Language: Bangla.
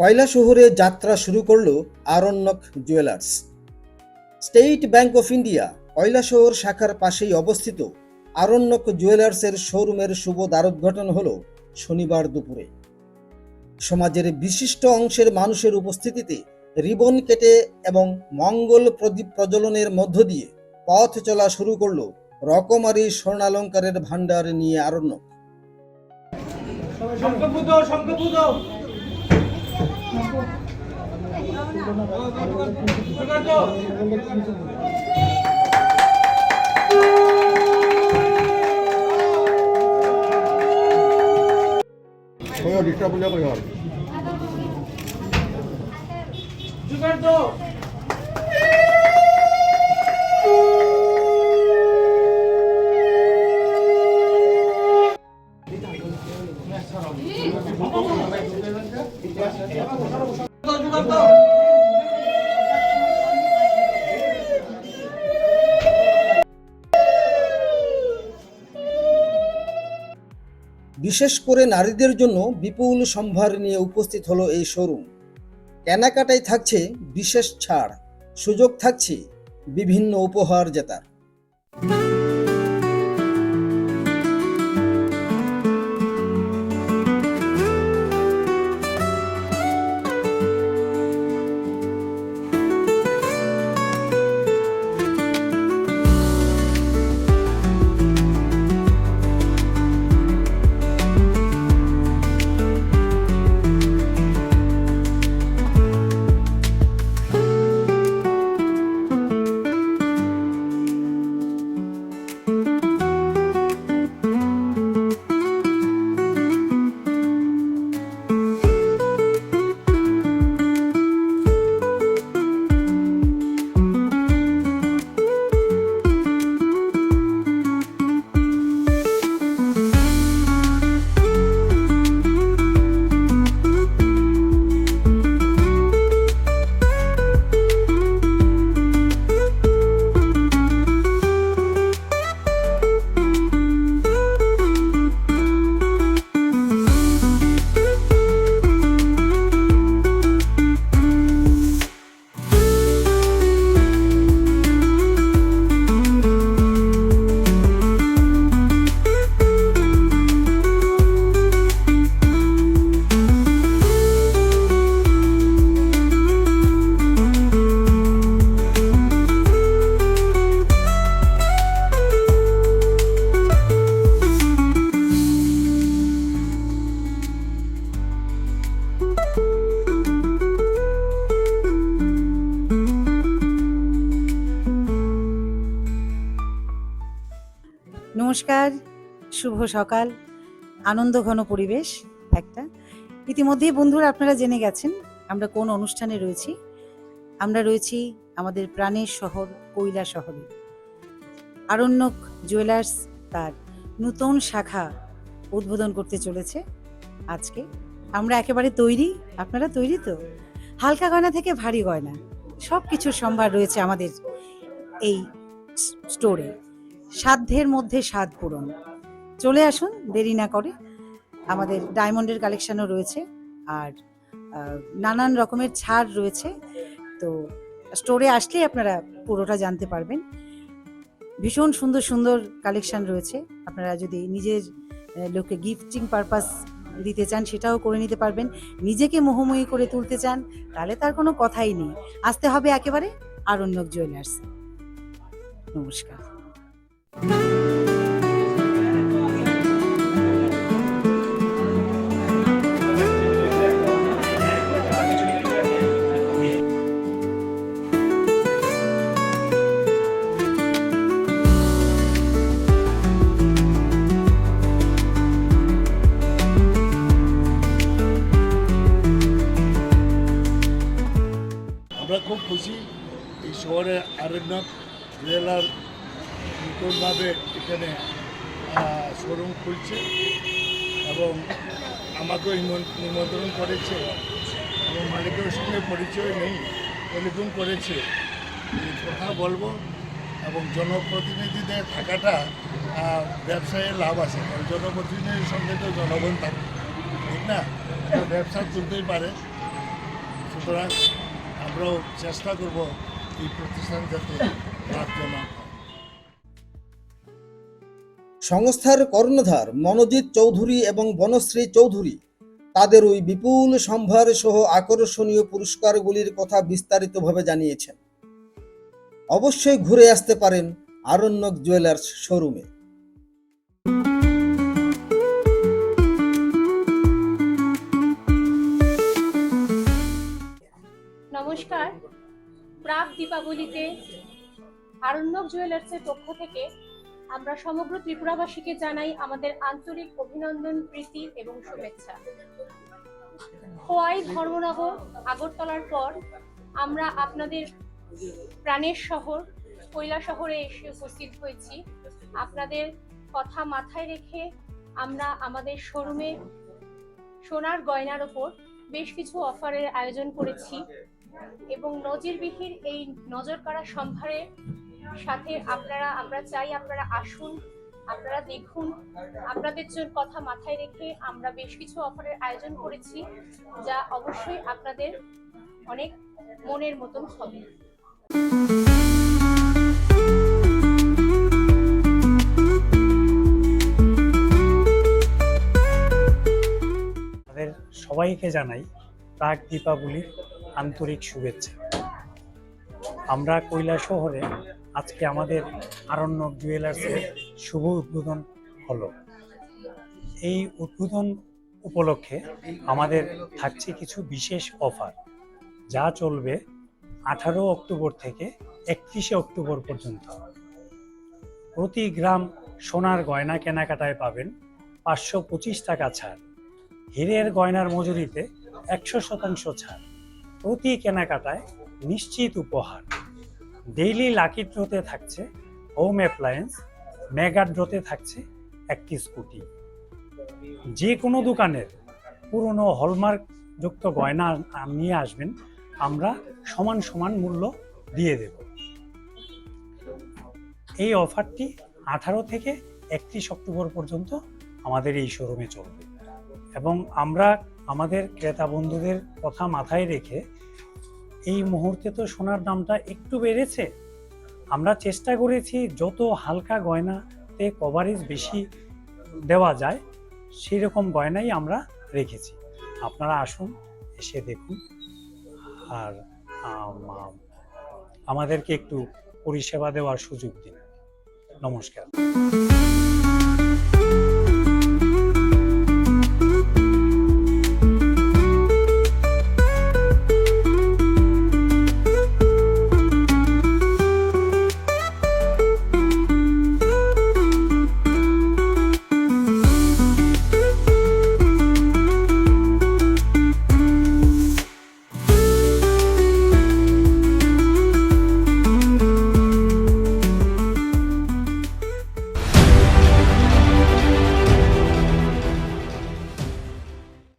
কয়লা শহরে যাত্রা শুরু করল Aranyak jewellers State Bank of India কয়লা শহর শাখার পাশেই অবস্থিত আরণ্যক জুয়েলার্সের শোরুমের শুভ দ্বারোদ্ঘাটন হল শনিবার দুপুরে। সমাজের বিশিষ্ট অংশের মানুষের উপস্থিতিতে রিবন কেটে এবং মঙ্গল প্রদীপ প্রজ্বলনের মধ্য দিয়ে পথ চলা শুরু করল রকমারি স্বর্ণালঙ্কারের ভাণ্ডার নিয়ে আরণ্যক। ডিস্টার্ব করলে কই হবে বিশেষ করে নারীদের জন্য বিপুল সম্ভার নিয়ে উপস্থিত হলো এই শোরুম। কেনাকাটায় থাকছে বিশেষ ছাড়, সুযোগ থাকছে বিভিন্ন উপহার জেতার। নমস্কার, শুভ সকাল, আনন্দ ঘন পরিবেশ একটা। ইতিমধ্যেই বন্ধুরা আপনারা জেনে গেছেন আমরা কোন অনুষ্ঠানে রয়েছি। আমরা রয়েছি আমাদের প্রাণের শহর কৈলা শহরে। আরণ্যক জুয়েলার্স তার নতুন শাখা উদ্বোধন করতে চলেছে আজকে। আমরা একেবারে তৈরি, আপনারা তৈরি তো? হালকা গয়না থেকে ভারী গয়না সব কিছুর সম্ভার রয়েছে আমাদের এই স্টোরে সাধ্যের মধ্যে স্বাদ পূরণ। চলে আসুন, দেরি না করে। আমাদের ডায়মন্ডের কালেকশনও রয়েছে আর নানান রকমের ছাড় রয়েছে। তো স্টোরে আসলেই আপনারা পুরোটা জানতে পারবেন। ভীষণ সুন্দর সুন্দর কালেকশন রয়েছে। আপনারা যদি নিজের লোককে গিফটিং পারপাস দিতে চান, সেটাও করে নিতে পারবেন। নিজেকে মোহময়ী করে তুলতে চান, তাহলে তার কোনো কথাই নেই। আসতে হবে একেবারে আরণ্যক জুয়েলার্স নমস্কার। আমরা খুব খুশি এই শহরে আরণ্যক জুয়েলার নতুনভাবে এখানে শোরুম খুলছে এবং আমাকেও নিমন- নিমন্ত্রণ করেছে এবং মালিকের সঙ্গে পরিচয় নেই টেলিফোন করেছে। কথা বলব এবং জনপ্রতিনিধিদের থাকাটা ব্যবসায়ে লাভ আছে কারণ জনপ্রতিনিধির সঙ্গে তো জনগণ থাকে, ঠিক না? ব্যবসা চলতেই পারে। সুতরাং আমরাও চেষ্টা করব এই প্রতিষ্ঠান যাতে লাভজনক সংস্থার কর্ণধার মনোজিৎ চৌধুরী এবং বনশ্রী চৌধুরী। তাদের ওই বিপুল সম্ভার সহ আকর্ষণীয় পুরস্কারগুলির কথা বিস্তারিতভাবে জানিয়েছেন। অবশ্যই ঘুরে আসতে পারেন আরণ্যক জুয়েলার্স শোরুমে। নমস্কার। প্রাক দীপাবলিতে আরণ্যক জুয়েলার্সের পক্ষ থেকে আমরা সমগ্র ত্রিপুরাবাসীকে জানাই আমাদের আন্তরিক অভিনন্দন, প্রীতি এবং শুভেচ্ছা। খোয়াই ধর্মনগর, আগরতলার পর আমরা আপনাদের প্রাণের শহর, কৈলা শহরে এসে উপস্থিত হয়েছি। আপনাদের কথা মাথায় রেখে আমরা আমাদের শোরুমে সোনার গয়নার ওপর বেশ কিছু অফারের আয়োজন করেছি এবং নজিরবিহীন এই নজর কাড়া সম্ভারের সাথে আপনারা, আমরা চাই আপনারা আসুন, আপনারা দেখুন, আপনাদের জন্য কথা মাথায় রেখে আমরা বেশ কিছু অফারের আয়োজন করেছি, যা অবশ্যই আপনাদের অনেক মনের মতন হবে। সবাইকে জানাই প্রাক দীপাবলির আন্তরিক শুভেচ্ছা। আমরা কৈলা শহরে আজকে আমাদের আরণ্যক জুয়েলার্সের শুভ উদ্বোধন হলো। এই উদ্বোধন উপলক্ষে আমাদের থাকছে কিছু বিশেষ অফার যা চলবে আঠারো অক্টোবর থেকে একত্রিশে অক্টোবর পর্যন্ত। প্রতি গ্রাম সোনার গয়না কেনাকাটায় পাবেন পাঁচশো পঁচিশ টাকা ছাড়, হীরের গয়নার মজুরিতে একশো শতাংশ ছাড়, প্রতি কেনাকাটায় নিশ্চিত উপহার। ডেইলি লাকি ড্রোতে থাকছে, হোম অ্যাপ্লায়েন্স, মেগা ড্রোতে থাকছে একটি স্কুটি। যে কোনো দোকানের পুরনো হলমার্ক যুক্ত গয়না নিয়ে আসবেন, আমরা সমান সমান মূল্য দিয়ে দেব। এই অফারটি আঠারো থেকে একত্রিশ অক্টোবর পর্যন্ত আমাদের এই শোরুমে চলবে। এবং আমরা আমাদের ক্রেতা বন্ধুদের কথা মাথায় রেখে এই মুহূর্তে তো সোনার দামটা একটু বেড়েছে। আমরা চেষ্টা করেছি যত হালকা গয়নাতে কভারেজ বেশি দেওয়া যায় সেই রকম গয়নাই আমরা রেখেছি। আপনারা আসুন এসে দেখুন। আর আম, আম, আমাদেরকে একটু পরিষেবা দেওয়ার সুযোগ দিন। নমস্কার।